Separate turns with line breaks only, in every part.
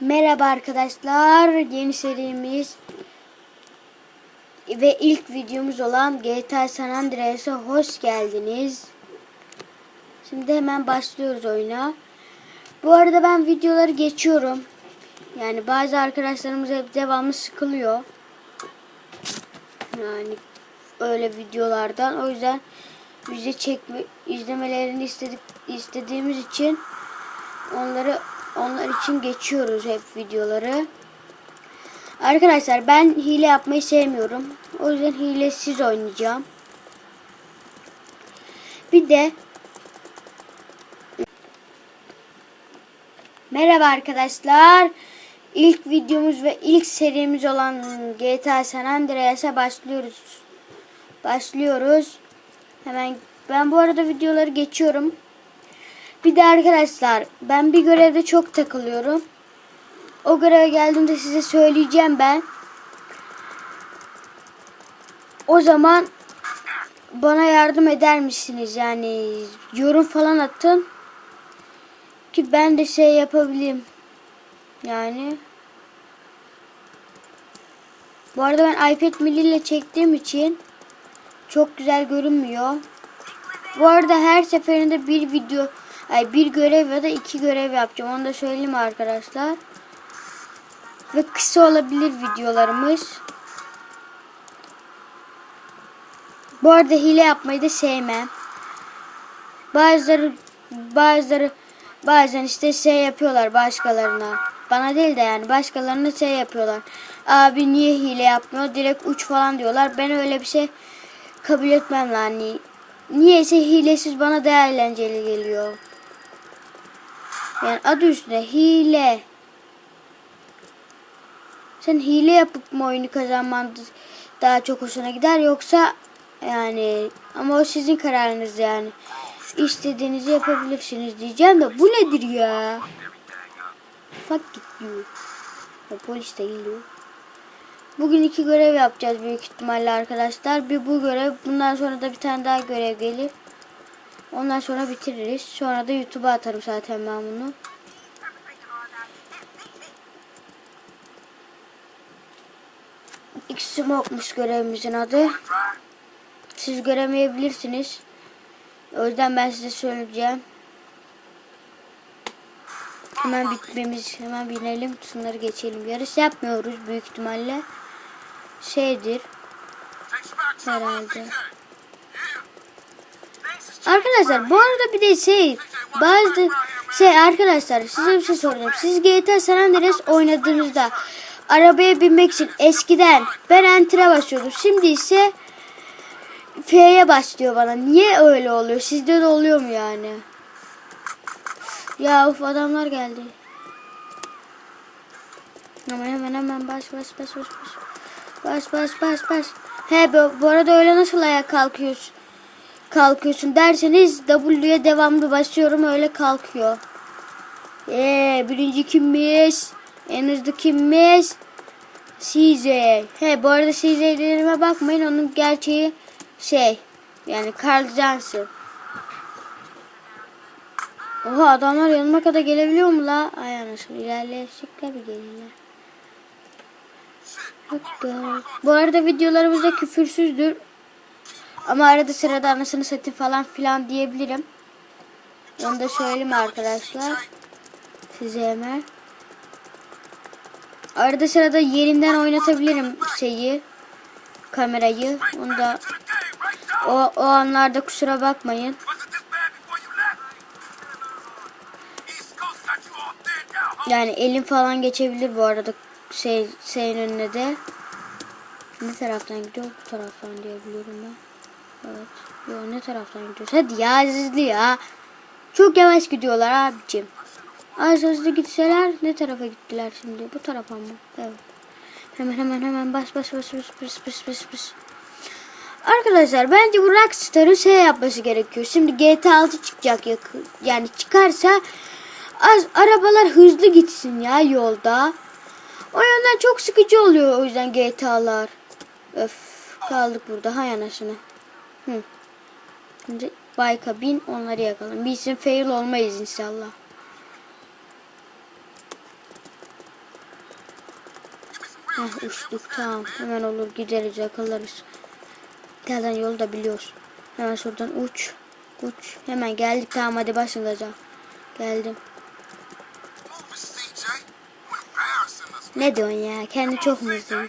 Merhaba arkadaşlar. Yeni serimiz ve ilk videomuz olan GTA San Andreas'a hoş geldiniz. Şimdi hemen başlıyoruz oyuna. Bu arada ben videoları geçiyorum. Yani bazı arkadaşlarımız hep devamlı sıkılıyor. Yani öyle videolardan. O yüzden bize çekme izlemelerini istedik istediğimiz için onları onlar için geçiyoruz hep videoları. Arkadaşlar ben hile yapmayı sevmiyorum. O yüzden hilesiz oynayacağım. Bir de Merhaba arkadaşlar. İlk videomuz ve ilk serimiz olan GTA San Andreas'a başlıyoruz. Başlıyoruz. Hemen ben bu arada videoları geçiyorum. Bir de arkadaşlar ben bir görevde çok takılıyorum. O göreve geldiğimde size söyleyeceğim ben. O zaman bana yardım eder misiniz? Yani yorum falan atın. Ki ben de şey yapabileyim. Yani. Bu arada ben iPad mini ile çektiğim için çok güzel görünmüyor. Bu arada her seferinde bir video ay bir görev ya da iki görev yapacağım. Onu da söyleyeyim arkadaşlar. Ve kısa olabilir videolarımız. Bu arada hile yapmayı da sevmem. Bazıları bazıları bazen işte şey yapıyorlar başkalarına. Bana değil de yani başkalarına şey yapıyorlar. Abi niye hile yapmıyor? Direkt uç falan diyorlar. Ben öyle bir şey kabul etmem lan. Niyeyse hilesiz bana daha eğlenceli geliyor. Yani adı üstünde hile. Sen hile yapıp mı oyunu kazanman daha çok hoşuna gider yoksa yani ama o sizin kararınız yani. İstediğinizi yapabilirsiniz diyeceğim de bu nedir ya? Fuck diyor. Ya polis de geliyor. Bugün iki görev yapacağız büyük ihtimalle arkadaşlar. Bir bu görev. Bundan sonra da bir tane daha görev gelir. Ondan sonra bitiririz. Sonra da YouTube'a atarım zaten ben bunu. X Smoke'muş görevimizin adı. Siz göremeyebilirsiniz. O yüzden ben size söyleyeceğim. Hemen bitmemiz, hemen binelim. Şunları geçelim. Yarış yapmıyoruz büyük ihtimalle. Şeydir. Herhalde. Arkadaşlar bu arada bir de şey bazı şey arkadaşlar size bir şey soracağım. Siz GTA San Andreas oynadığınızda arabaya binmek için eskiden ben enter'a basıyordum. Şimdi ise F'ye başlıyor bana. Niye öyle oluyor? Sizde de oluyor mu yani? Ya uf adamlar geldi. Hemen hemen hemen bas bas bas bas bas. Bas bas bas bas. He bu, bu arada öyle nasıl ayağa kalkıyorsun? Kalkıyorsun derseniz W'ye devamlı basıyorum öyle kalkıyor. Eee birinci kimmiş? En hızlı kimmiş? CJ. He bu arada CJ'lerime bakmayın onun gerçeği şey yani Carl Johnson. Oha adamlar yanıma kadar gelebiliyor mu la? Ay anasını ilerleyecek tabi gelirler. Bu arada videolarımızda küfürsüzdür. Ama arada sırada anasını satayım falan filan diyebilirim. Onu da söyleyeyim arkadaşlar. Size hemen. Arada sırada yerinden oynatabilirim şeyi. Kamerayı. Onu da o, o anlarda kusura bakmayın. Yani elim falan geçebilir bu arada şey şeyin önüne de. Ne taraftan gidiyor? Bu taraftan diyebiliyorum ben. Evet. Yo ne taraftan gidiyoruz? Hadi ya hızlı ya. Çok yavaş gidiyorlar abicim. Az hızlı gitseler ne tarafa gittiler şimdi? Bu tarafa mı? Evet. Hemen hemen hemen bas bas bas bas bas bas bas bas. Arkadaşlar bence bu Rockstar'ın şey yapması gerekiyor. Şimdi GTA 6 çıkacak yakın. Yani çıkarsa az arabalar hızlı gitsin ya yolda. O yönden çok sıkıcı oluyor o yüzden GTA'lar. Öf kaldık burada hay anasını. Hı. Şimdi bike'a bin onları yakalım. Bilsin fail olmayız inşallah. Heh uçtuk tamam. Hemen olur gideriz yakalarız. Zaten yolu da biliyoruz. Hemen şuradan uç. Uç. Hemen geldik tamam hadi başın gaza. Geldim. Ne diyorsun ya? Kendi çok mu hızlı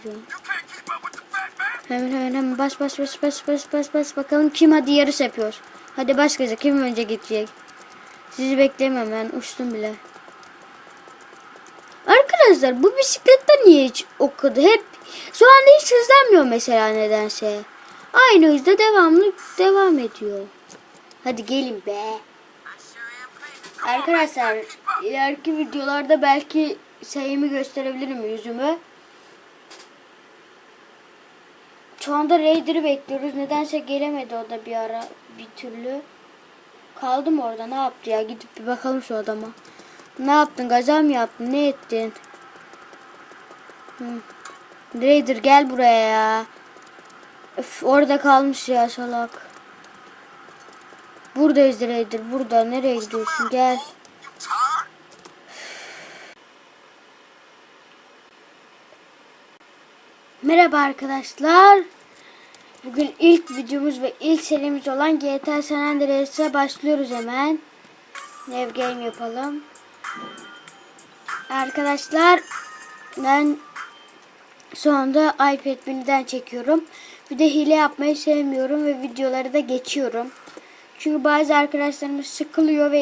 Hemen hemen hemen bas bas bas bas bas bas bas bakalım kim hadi yarış yapıyor. Hadi baş kim önce gidecek? Sizi beklemem ben uçtum bile. Arkadaşlar bu bisiklette niye hiç o kadar hep şu anda hiç hızlanmıyor mesela nedense. Aynı hızda devamlı devam ediyor. Hadi gelin be. Arkadaşlar ileriki videolarda belki sayımı gösterebilirim yüzümü. Şu anda Raider'ı bekliyoruz. Nedense gelemedi o da bir ara bir türlü. Kaldım orada ne yaptı ya gidip bir bakalım şu adama. Ne yaptın gaza mı yaptın ne ettin? Hı. Raider gel buraya ya. Öf, orada kalmış ya salak. Buradayız Raider burada nereye gidiyorsun gel.
You tired?
Merhaba arkadaşlar. Bugün ilk videomuz ve ilk serimiz olan GTA San Andreas'a başlıyoruz hemen. Ev game yapalım. Arkadaşlar ben anda iPad mini'den çekiyorum. Bir de hile yapmayı sevmiyorum ve videoları da geçiyorum. Çünkü bazı arkadaşlarımız sıkılıyor ve